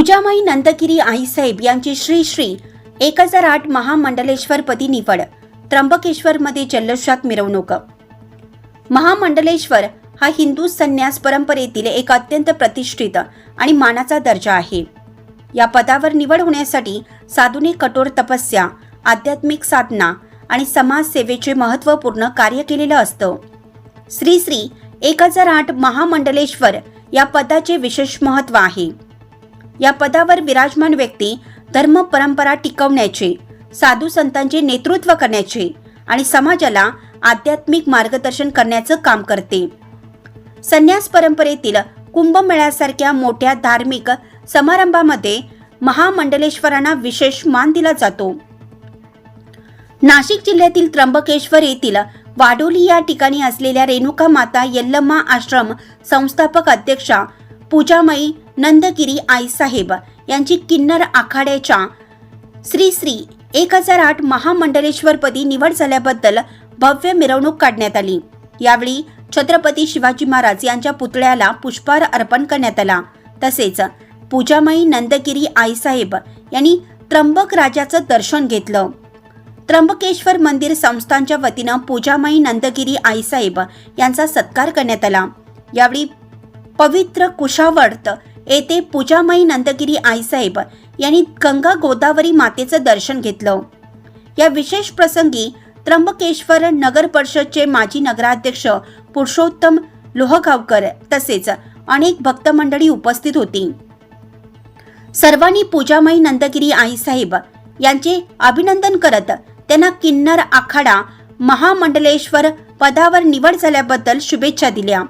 पूजामाई नंदगिरी आईसाहेब यांची श्री श्री एक हजार आठ महामंडलेश्वरपदी निवड. त्र्यंबकेश्वरमध्ये जल्लोषात मिरवणूक. महामंडलेश्वर हा हिंदू संन्यास परंपरेतील एक अत्यंत प्रतिष्ठित आणि मानाचा दर्जा आहे. या पदावर निवड होण्यासाठी साधूने कठोर तपस्या आध्यात्मिक साधना आणि समाजसेवेचे महत्त्वपूर्ण कार्य केलेलं असतं. श्री श्री एक हजार आठ महामंडलेश्वर या पदाचे विशेष महत्त्व आहे. या पदावर विराजमान व्यक्ती धर्म परंपरा टिकवण्याचे साधू संतांचे नेतृत्व करण्याचे आणि समाजाला आध्यात्मिक मार्गदर्शन करण्याचं काम करते. संन्यास परंपरेतील कुंभमेळ्यासारख्या मोठ्या धार्मिक समारंभामध्ये महामंडलेश्वरांना विशेष मान दिला जातो. नाशिक जिल्ह्यातील त्र्यंबकेश्वर येथील वाडोली या ठिकाणी असलेल्या रेणुका माता यल्लम्मा आश्रम संस्थापक अध्यक्षा पूजामयी नंदगिरी आईसाहेब यांची किन्नर आखाड्याच्या श्री श्री एक हजार आठ महामंडलेश्वरपदी निवड झाल्याबद्दल भव्य मिरवणूक काढण्यात आली. यावेळी छत्रपती शिवाजी महाराज यांच्या पुतळ्याला पुष्पहार अर्पण करण्यात आला. तसेच पूजामयी नंदगिरी आईसाहेब यांनी त्र्यंबक राजाचं दर्शन घेतलं. त्र्यंबकेश्वर मंदिर संस्थांच्या वतीनं पूजामई नंदगिरी आईसाहेब यांचा सत्कार करण्यात आला. यावेळी पवित्र कुशावर्त येथे पूजामाई नंदगिरी आईसाहेब यांनी गंगा गोदावरी मातेचं दर्शन घेतलं. या विशेष प्रसंगी त्र्यंबकेश्वर नगर परिषदचे माजी नगराध्यक्ष पुरुषोत्तम लोहगावकर तसेच अनेक भक्तमंडळी उपस्थित होती. सर्वांनी पूजामाई नंदगिरी आईसाहेब यांचे अभिनंदन करत त्यांना किन्नर आखाडा महामंडलेश्वर पदावर निवड झाल्याबद्दल शुभेच्छा दिल्या.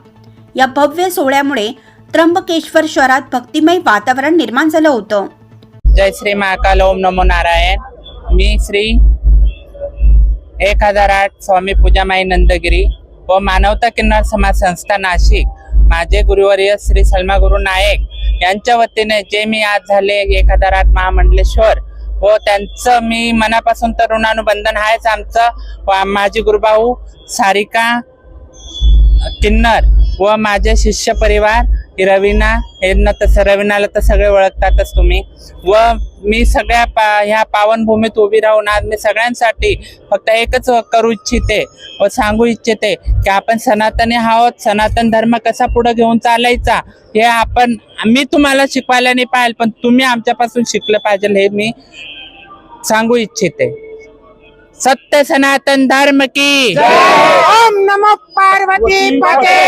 या भव्य सोहळ्यामुळे त्र्यंबकेश्वर शहरात भक्तिमय वातावरण निर्माण झालं होतं. जय श्री महाकाल ओम नमो नारायण. मी श्री एक हजार आठ स्वामी पूजामाई नंदगिरी व मानवता किन्नर समाज संस्था नाशिक. माझे गुरुवर्य श्री सलमा गुरु नायक यांच्या वतीने जे मी आज झाले एक हजार आठ महामंडलेश्वर व त्यांचं मी मनापासून तर ऋणानुबंधन आहेच आमचं. व माझे गुरुभाऊ सारिका किन्नर व माझे शिष्य परिवार ही रवीना यांना तसं रवीनाला तर सगळे ओळखतातच तुम्ही. व मी सगळ्या पा ह्या पावनभूमीत उभी राहून आज मी सगळ्यांसाठी फक्त एकच करू इच्छिते व सांगू इच्छिते की आपण सनातनी आहोत सनातन धर्म कसा पुढे घेऊन चालायचा हे आपण मी तुम्हाला शिकवायला नाही पाहिजे पण तुम्ही आमच्यापासून शिकलं पाहिजे हे मी सांगू इच्छिते. सत्य सनातन धर्म की ओम नमो पार्वती पते।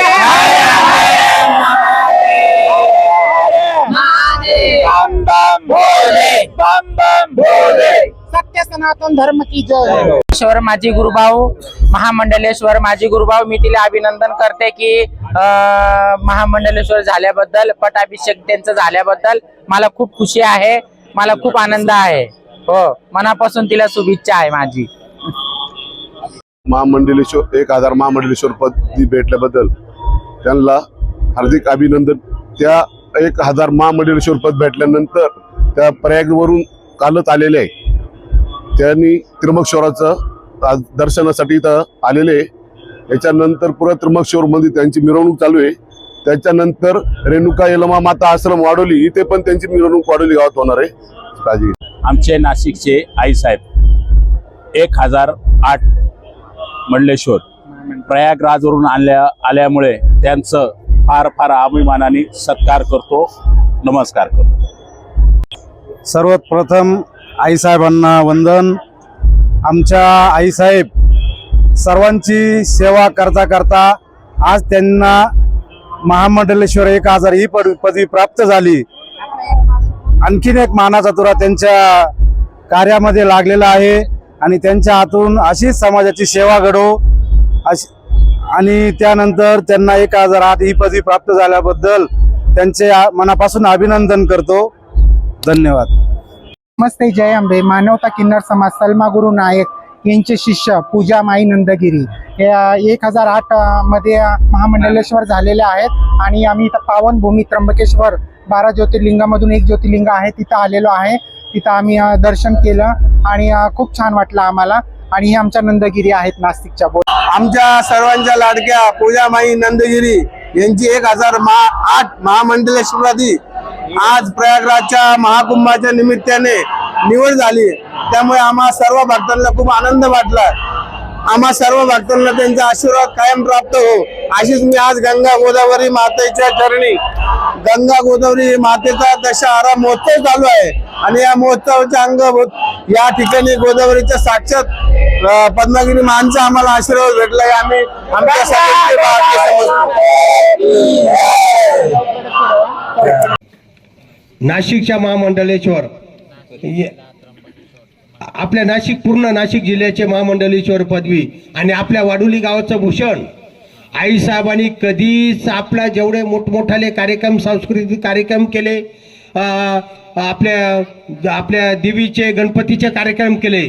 बम बम भोले बम बम भोले सत्य सनातन धर्म की जय। ईश्वर माझी गुरुभाऊ महामंडलेश्वर माझी गुरुभाऊ मी तिला अभिनंदन करते की अं, महामंडलेश्वर झाल्याबद्दल पटाभिषेक त्यांचं झाल्याबद्दल मला खूप खुशी आहे मला खूप आनंद आहे. हो मनापासून तिला शुभेच्छा आहे माझी. महामंडलेश्वर एक हजार महामंडलेश्वर पद भेटल्याबद्दल त्यांना हार्दिक अभिनंदन. त्या एक हजार महामंडलेश्वर पद भेटल्यानंतर त्या प्रयागवरून कालच आलेले आहे. त्यांनी त्र्यंबकेश्वराचं आज दर्शनासाठी इथं आलेले आहे. याच्यानंतर पुरा त्र्यंबकेश्वरमध्ये त्यांची मिरवणूक चालू आहे. त्याच्यानंतर रेणुका यलमा माता आश्रम वाढवली. इथे पण त्यांची मिरवणूक वाढवली गावात होणार आहे. आमचे नाशिकचे आईसाहेब एक हजार आठ मंडलेश्वर प्रयागराजवरून आणल्या आल्यामुळे त्यांचं फार फार अभिमानाने सत्कार करतो नमस्कार करतो. सर्वप्रथम आईसाहेबांना वंदन. आमच्या आईसाहेब सर्वांची सेवा करता करता आज त्यांना महामंडलेश्वर एक हजार ही पद पदवी प्राप्त झाली. आणखीन एक मानाचा तुरा त्यांच्या कार्यामध्ये लागलेला आहे. आणि त्यांच्या हातून अशीच समाजाची सेवा घडो. अशी आणि त्यानंतर त्यांना एक हजार आठ ही पदवी प्राप्त झाल्याबद्दल त्यांचे मनापासून अभिनंदन करतो. धन्यवाद. नमस्ते जय अंबे मानवता किन्नर समाज सलमा गुरु नायक यांचे शिष्य पूजा माई नंदगिरी. हे एक हजार आठमध्ये महामंडलेश्वर झालेले आहेत आणि आम्ही इथं पावनभूमी त्र्यंबकेश्वर बारा ज्योतिर्लिंगामधून एक ज्योतिर्लिंग आहे तिथं आलेलो आहे. तिथं आम्ही दर्शन केलं आणि खूप छान वाटलं आम्हाला. आणि हे आमच्या नंदगिरी आहेत नास्तिकच्या बोल आमच्या सर्वांच्या लाडक्या पूजामाई नंदगिरी यांची एक हजार महा आठ महामंडलेश्वरादी आज प्रयागराजच्या महाकुंभाच्या निमित्ताने निवड झाली. त्यामुळे आम्हा सर्व भक्तांना खूप आनंद वाटला. आम्हा सर्व भक्तांना त्यांचा आशीर्वाद कायम प्राप्त हो. अशीच मी आज गंगा गोदावरी मातेच्या चरणी. गंगा गोदावरी मातेचा दशहरा महोत्सव चालू आहे. आणि या महोत्सवाच्या अंगभूत या ठिकाणी गोदावरीच्या साक्षात पद्मगिरी मानचा आम्हाला आशीर्वाद भेटलाय आम्ही आमच्या समजतो. नाशिकच्या महामंडलेश्वर आपल्या नाशिक पूर्ण नाशिक जिल्ह्याचे महामंडलेश्वर पदवी आणि आपल्या वाडोली गावाचं भूषण. आईसाहेबांनी कधीच आपला जेवढे मोठमोठाले कार्यक्रम सांस्कृतिक कार्यक्रम केले आपल्या आपल्या देवीचे गणपतीचे कार्यक्रम केले.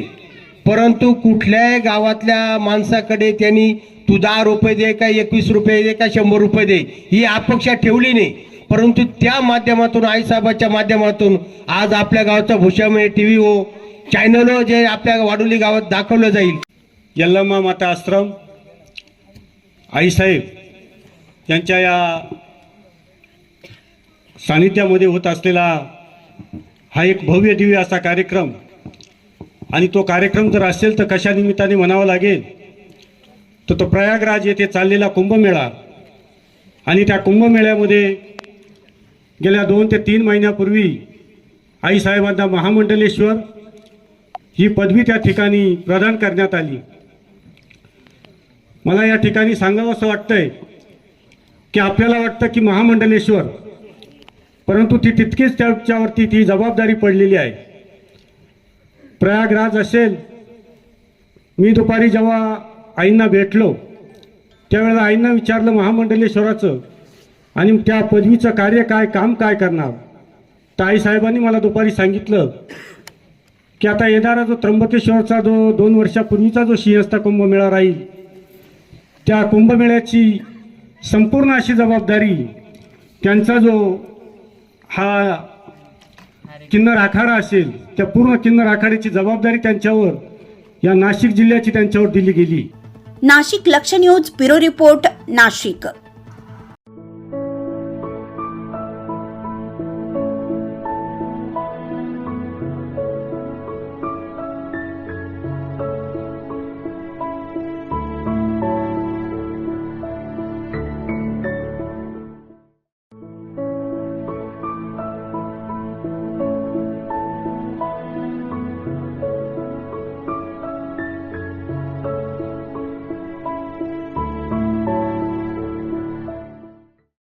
परंतु कुठल्याही गावातल्या माणसाकडे त्यांनी तू दहा रुपये दे का एकवीस रुपये दे का शंभर रुपये दे ही अपेक्षा ठेवली नाही. परंतु त्या माध्यमातून आईसाहेबाच्या माध्यमातून आज आपल्या गावचं भूषण म्हणजे टी व्ही हो चॅनल जे आपल्या वाडोली गावात दाखवलं जाईल. यल्लमा माता आश्रम आईसाहेब यांच्या या सानिध्यामध्ये होत असलेला हा एक भव्य दिव्य असा कार्यक्रम. आणि तो कार्यक्रम जर असेल तर कशा निमित्ताने म्हणावा लागेल? तर तो प्रयागराज येथे चाललेला कुंभमेळा. आणि त्या कुंभमेळ्यामध्ये गेल्या दोन ते तीन महिन्यापूर्वी आईसाहेबांना महामंडलेश्वर ही पदवी त्या ठिकाणी प्रदान करण्यात आली. मला या ठिकाणी सांगावं असं वाटतंय की आपल्याला वाटतं की महामंडलेश्वर परंतु ती तितकीच त्याच्यावरती ती जबाबदारी पडलेली आहे. प्रयागराज असेल मी दुपारी जेव्हा आईंना भेटलो त्यावेळेला आईंना विचारलं महामंडलेश्वराचं आणि त्या पदवीचं कार्य काय काम काय करणार? तर आईसाहेबांनी मला दुपारी सांगितलं की आता येणारा जो त्र्यंबकेश्वरचा जो दोन वर्षापूर्वीचा जो सिंहस्थ कुंभमेळा राहील त्या कुंभमेळ्याची संपूर्ण अशी जबाबदारी त्यांचा जो हा किन्नर आखाडा असेल त्या पूर्ण किन्नर आखाड्याची जबाबदारी त्यांच्यावर या नाशिक जिल्ह्याची त्यांच्यावर दिली गेली. नाशिक लक्ष न्यूज ब्युरो रिपोर्ट नाशिक.